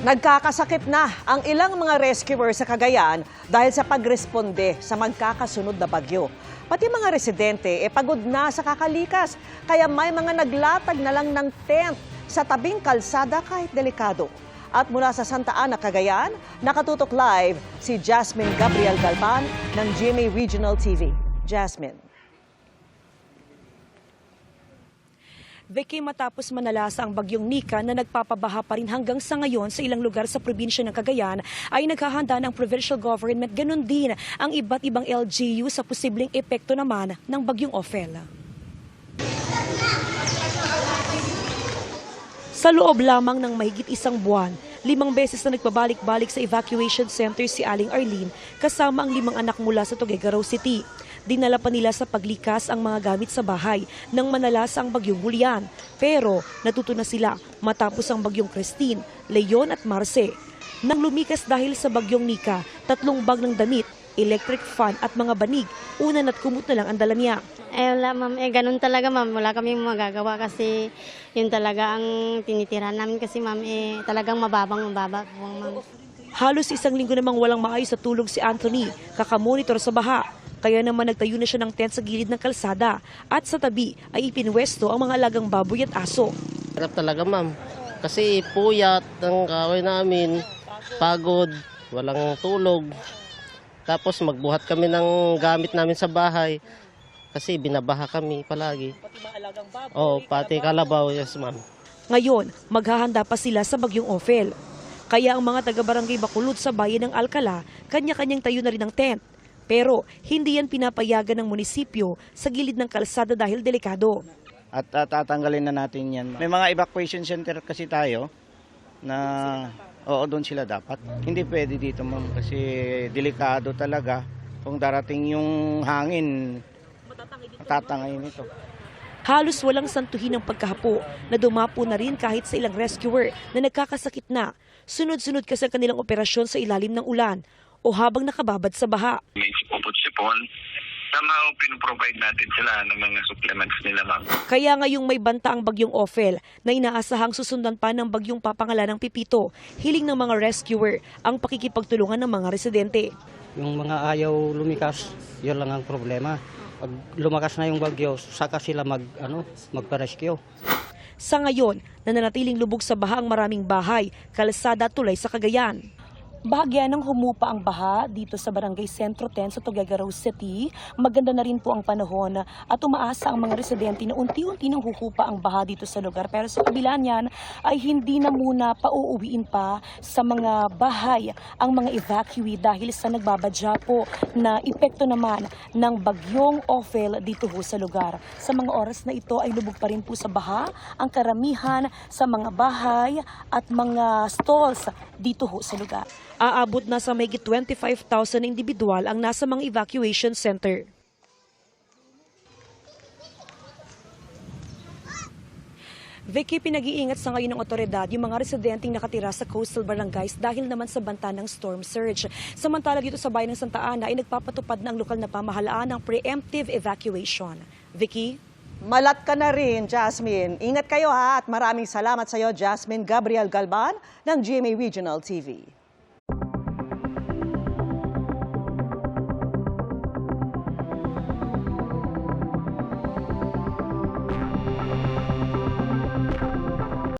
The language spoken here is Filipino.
Nagkakasakit na ang ilang mga rescuer sa Cagayan dahil sa pagresponde sa magkakasunod na bagyo. Pati mga residente e pagod na sa kakalikas, kaya may mga naglatag na lang ng tent sa tabing kalsada kahit delikado. At mula sa Santa Ana, Cagayan, nakatutok live si Jasmine Gabriel Galban ng GMA Regional TV. Jasmine. Vicky, matapos manalasa ang bagyong Nika na nagpapabaha pa rin hanggang sa ngayon sa ilang lugar sa probinsya ng Cagayan, ay naghahanda ng provincial government. Ganon din ang iba't ibang LGU sa posibleng epekto naman ng bagyong Ophel. Sa loob lamang ng mahigit isang buwan, limang beses na nagpabalik-balik sa evacuation center si Aling Arlene kasama ang limang anak mula sa Tuguegarao City. Dinala pa nila sa paglikas ang mga gamit sa bahay nang manalasa ang bagyong Julian. Pero natuto na sila matapos ang bagyong Christine, Leon at Marce. Nang lumikas dahil sa bagyong Nika, tatlong bag ng damit, electric fan at mga banig, una at kumot na lang ang dala niya. Eh wala ma'am, eh ganun talaga ma'am, wala kami magagawa kasi yun talaga ang tinitira namin kasi ma'am, eh talagang mababang mababa po ma'am. Halos isang linggo namang walang maayos sa tulog si Anthony, kakamonitor sa baha. Kaya naman nagtayo na siya ng tent sa gilid ng kalsada at sa tabi ay ipinwesto ang mga alagang baboy at aso. Hirap talaga ma'am. Kasi puyat ng kaway namin, pagod, walang tulog. Tapos magbuhat kami ng gamit namin sa bahay. Kasi binabaha kami palagi. Oo, pati kalabaw, yes ma'am. Ngayon, maghahanda pa sila sa bagyong Ophel. Kaya ang mga taga-barangay Bakulod sa bayan ng Alcala, kanya-kanyang tayo na rin ng tent. Pero hindi yan pinapayagan ng munisipyo sa gilid ng kalsada dahil delikado. at at tatanggalin na natin yan. May mga evacuation center kasi tayo na oo doon sila dapat. Hindi pwede dito ma'am kasi delikado talaga kung darating yung hangin matatangayin ito. Halos walang santuhin ng pagkahapo na dumapo na rin kahit sa ilang rescuer na nagkakasakit na. Sunod-sunod kasi ang kanilang operasyon sa ilalim ng ulan o habang nakababad sa baha. may sipon-sipon, somehow pinoprovide natin sila ng mga supplements nila, ma'am. Kaya ngayong may banta ang bagyong Ophel na inaasahang susundan pa ng bagyong papangalan ng Pipito, hiling ng mga rescuer ang pakikipagtulungan ng mga residente. Yung mga ayaw lumikas, yun lang ang problema. Pag lumakas na yung bagyo, saka sila mag, ano, magpa-rescue. Sa ngayon, nananatiling lubog sa baha ang maraming bahay, kalsada tulay sa Cagayan. Bahagya ng humupa ang baha dito sa Barangay Sentro 10 sa Tuguegarao City. Maganda na rin po ang panahon at umaasa ang mga residente na unti-unti nang huhupa ang baha dito sa lugar. Pero sa kabila niyan ay hindi na muna pauuwiin pa sa mga bahay ang mga evacuee dahil sa nagbabadya po na epekto naman ng bagyong Ophel dito ho sa lugar. Sa mga oras na ito ay lubog pa rin po sa baha ang karamihan sa mga bahay at mga stalls dito ho sa lugar. Aabot na sa mayigit 25,000 individual ang nasa mga evacuation center. Vicky, pinag-iingat sa ngayon ng otoridad yung mga residenteng nakatira sa coastal barangays dahil naman sa banta ng storm surge. Samantala dito sa bayan ng Santa Ana ay nagpapatupad ng lokal na pamahalaan ng preemptive evacuation. Vicky? Malat ka na rin, Jasmine. Ingat kayo ha at maraming salamat sa iyo, Jasmine Gabriel Galban ng GMA Regional TV.